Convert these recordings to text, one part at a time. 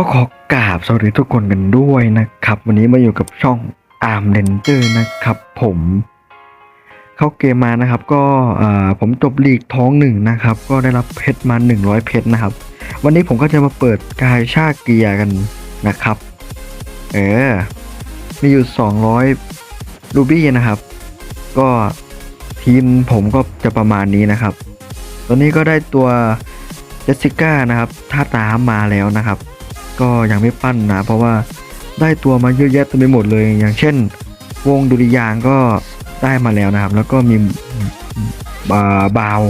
ก็ขอกราบสวัสดีทุกคนกันด้วยนะครับ วันนี้มาอยู่กับช่องอาร์มเรนเจอร์นะครับ ผม เข้าเกมมานะครับ ก็ผมจบลีกท้องหนึ่งนะครับ ก็ได้รับเพชรมา 100 เพชรนะครับ วันนี้ผมก็จะมาเปิดกายชาเกียกันนะครับ เออ มีอยู่ 200รูบี้นะครับ ก็ทีมผมก็จะประมาณนี้นะครับ ตอนนี้ก็ได้ตัวเจสสิก้านะครับท่าตามมาแล้วนะครับ ก็ยังไม่ปั้นนะ เพราะว่าได้ตัวมาเยอะแยะเต็มไปหมดเลย อย่างเช่น วงดุริยางก็ได้มาแล้วนะครับ แล้วก็มีบาบาว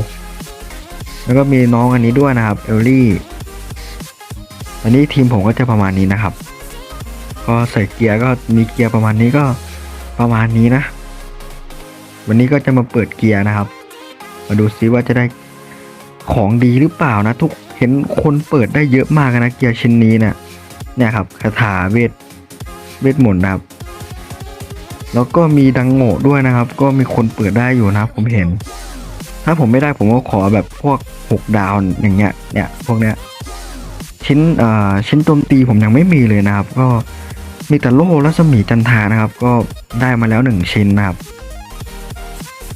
แล้วก็มีน้องอันนี้ด้วยนะครับเอลลี่อันนี้ทีมผมก็จะประมาณนี้นะครับ ก็ใส่เกียร์ก็มีเกียร์ประมาณนี้ก็ประมาณนี้นะ วันนี้ก็จะมาเปิดเกียร์นะครับ มาดูซิว่าจะได้ของดีหรือเปล่านะ ทุกเห็นคนเปิดได้เยอะมากนะเกียร์ชิ้นนี้เนี่ย เนี่ยครับคาถาเวทเวทมนต์นะครับ แล้วก็มีดังโง่ด้วยนะครับ ก็มีคนเปิดได้อยู่นะครับ ผมเห็น ถ้าผมไม่ได้ผมก็ขอแบบพวกหกดาวอย่างเงี้ยเนี่ยพวกเนี้ยชิ้นเอ่อชิ้นโจมตีผมยังไม่มีเลยนะครับ ก็มีแต่โล่และสมีจันทานะครับ ก็ได้มาแล้วหนึ่งชิ้นนะครับ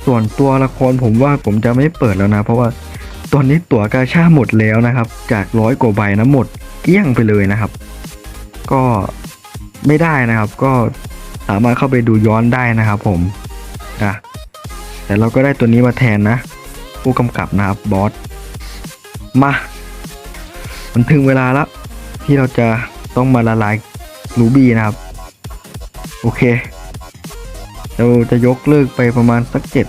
ส่วนตัวละครผมว่าผมจะไม่เปิดแล้วนะ เพราะว่าตอนนี้ตั๋วกาชาหมดแล้วนะครับ จากร้อยกว่าใบนะหมดเกลี้ยงไปเลยนะครับ ก็ไม่ได้นะครับ ก็สามารถเข้าไปดูย้อนได้นะครับ ผมนะแต่เราก็ได้ตัวนี้มาแทนนะ ผู้กำกับนะครับบอสมามันถึงเวลาแล้ว ที่เราจะต้องมาละลายรูบี้นะครับ โอเค เราจะยกเลิกไปประมาณสักเจ็ด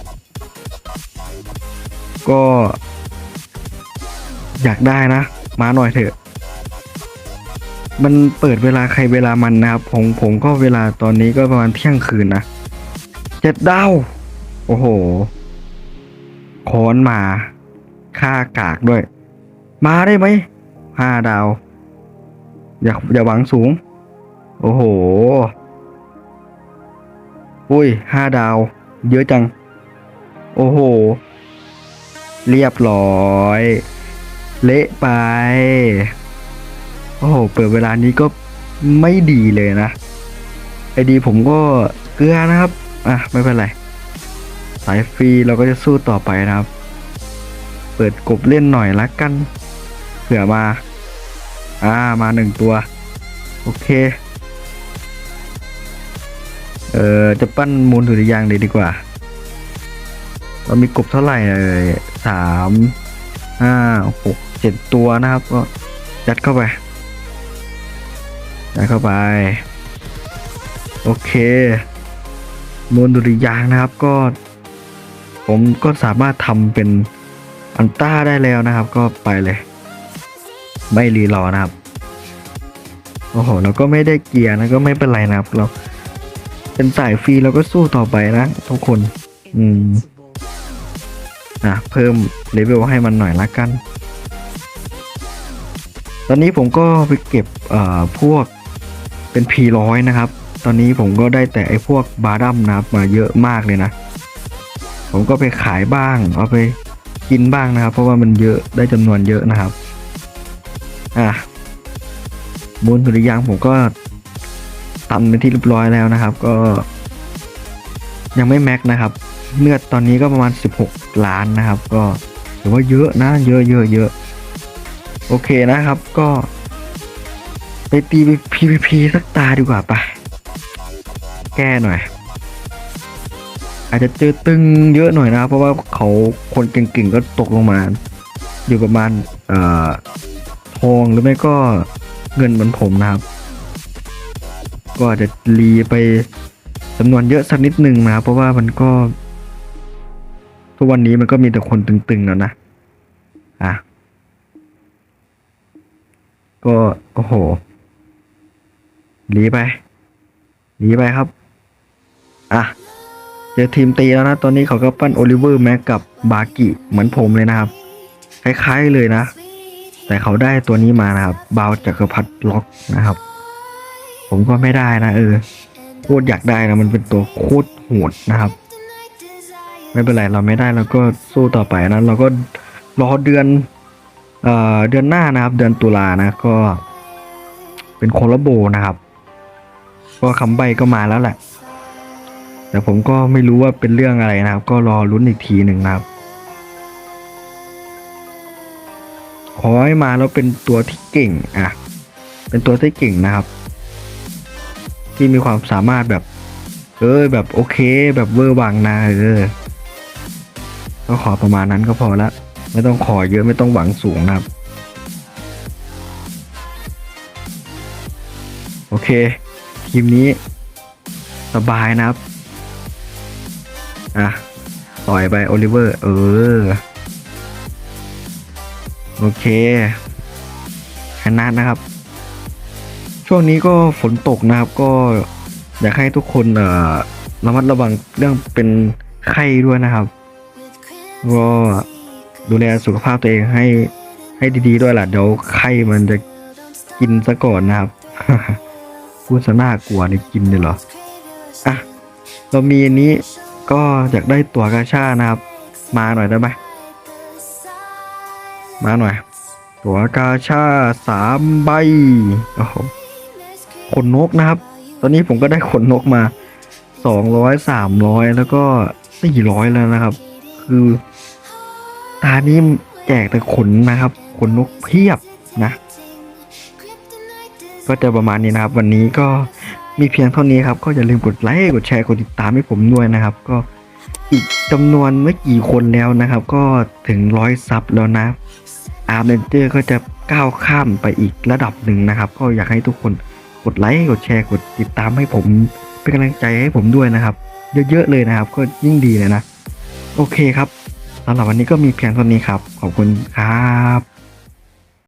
ก็ อยากได้นะ มาหน่อยเถอะ มันเปิดเวลาใครเวลามันนะครับผมผมก็เวลาตอนนี้ก็ประมาณเที่ยงคืนนะเจ็ดดาวโอ้โหค้อนมาค่ากากด้วย มาได้ไหมห้าดาว อย่าอย่าหวังสูง โอ้โห อุ้ยห้าดาว เยอะจัง โอ้โห เรียบร้อย เละไป โอ้โห เปิดเวลานี้ก็ไม่ดีเลยนะ ไอดีผมก็เกลือนะครับ อะ ไม่เป็นไร สายฟรีเราก็จะสู้ต่อไปนะครับ เปิดกบเล่นหน่อยละกัน เผื่อมา อ่า มาหนึ่งตัว โอเค เอ่อ จะปั้นมูลถุริยางเลยดีกว่า เรามีกบเท่าไหร่เอ่ยสามห้าหกเจ็ดตัวนะครับ ก็ยัดเข้าไป ยัดเข้าไป โอเคมูลดุริยางนะครับก็ ผมก็สามารถทำเป็นอันต้าได้แล้วนะครับ ก็ไปเลย ไม่รีรอนะครับ โอ้โห เราก็ไม่ได้เกียร์นะก็ไม่เป็นไรนะครับ เราเป็นสายฟรีเราก็สู้ต่อไปนะ ทุกคน อืมอะเพิ่มเลเวลให้มันหน่อยละกัน ตอนนี้ผมก็ไปเก็บเอ่อพวก เป็น P100 นะครับ ตอนนี้ผมก็ได้แต่ไอ้พวกบาดัมนะครับมาเยอะมากเลยนะ ผมก็ไปขายบ้าง เอาไปกินบ้างนะครับ เพราะว่ามันเยอะได้จำนวนเยอะนะครับ อะมูลสุริยางผมก็ตันเป็นที่เรียบร้อยแล้วนะครับ ก็ ยังไม่แม็กนะครับเลือดตอนนี้ก็ประมาณ 16 ล้านนะครับ ก็ถือว่าเยอะนะ เยอะเยอะเยอะโอเคนะครับก็ ไปตี PVP สักตาดีกว่าไปแก้หน่อย อาจจะเจอตึงเยอะหน่อยนะ เพราะว่าเขาคนเก่งๆก็ตกลงมา อยู่ประมาณเอ่อทองหรือไม่ก็เงินเหมือนผมนะครับ ก็อาจจะรีไปจำนวนเยอะสักนิดหนึ่งนะครับเพราะว่ามันก็ ทุกวันนี้มันก็มีแต่คนตึงๆแล้วนะ อะก็ โอ้โห หนีไปหนีไปครับ อะ เจอทีมตีแล้วนะ ตอนนี้เขาก็ปั้นโอลิเวอร์แม็กกับบากิเหมือนผมเลยนะครับ คล้ายๆเลยนะ แต่เขาได้ตัวนี้มานะครับ บาวจักรพรรดิล็อกนะครับ ผมก็ไม่ได้นะ เออโคตรอยากได้นะมันเป็นตัวโคตรโหดนะครับ ไม่เป็นไรเราไม่ได้เราก็สู้ต่อไปนะเราก็รอเดือนเอ่อเดือนหน้านะครับ เดือนตุลานะก็ เป็นโคลโบนะครับ ก็คำใบก็มาแล้วแหละ แต่ผมก็ไม่รู้ว่าเป็นเรื่องอะไรนะครับ ก็รอลุ้นอีกทีหนึ่งนะครับขอให้มาแล้วเป็นตัวที่เก่งอะ เป็นตัวที่เก่งนะครับ ที่มีความสามารถแบบ เออแบบโอเค แบบเวอร์วังนะเออก็ขอประมาณนั้นก็พอละไม่ต้องขอเยอะไม่ต้องหวังสูงนะครับ โอเค ทีมนี้ สบายนะครับ อะต่อยไปโอลิเวอร์ เออ โอเคชนะนะครับ ช่วงนี้ก็ฝนตกนะครับ ก็อยากให้ทุกคนเอ่อระมัดระวังเรื่องเป็นไข้ด้วยนะครับก็ดูแลสุขภาพตัวเองให้ให้ดีๆด้วยล่ะ เดี๋ยวไข้มันจะกินซะก่อนนะครับ พูดซะน่ากลัวเลยกินเลยเหรอ อะ เรามีอันนี้ก็อยากได้ตั๋วกาชานะครับ มาหน่อยได้ไหมมาหน่อย ตั๋วกาชาสามใบโอ้โหขนนกนะครับ ตอนนี้ผมก็ได้ขนนกมาสองร้อยสามร้อยแล้วก็สี่ร้อยแล้วนะครับ คือตานี้แจกแต่ขนนะครับ ขนนกเพียบนะ ก็จะประมาณนี้นะครับ วันนี้ก็มีเพียงเท่านี้ครับ ก็อย่าลืมกดไลค์กดแชร์กดติดตามให้ผมด้วยนะครับ ก็อีกจำนวนไม่กี่คนแล้วนะครับ ก็ถึงร้อยซับแล้วนะอาร์เรนเจอร์ก็จะก้าวข้ามไปอีกระดับหนึ่งนะครับ ก็อยากให้ทุกคนกดไลค์กดแชร์กดติดตามให้ผม เป็นกำลังใจให้ผมด้วยนะครับ เยอะๆเลยนะครับ ก็ยิ่งดีเลยนะ โอเคครับสำหรับวันนี้ก็มีเพียงเท่านี้ครับ ขอบคุณครับ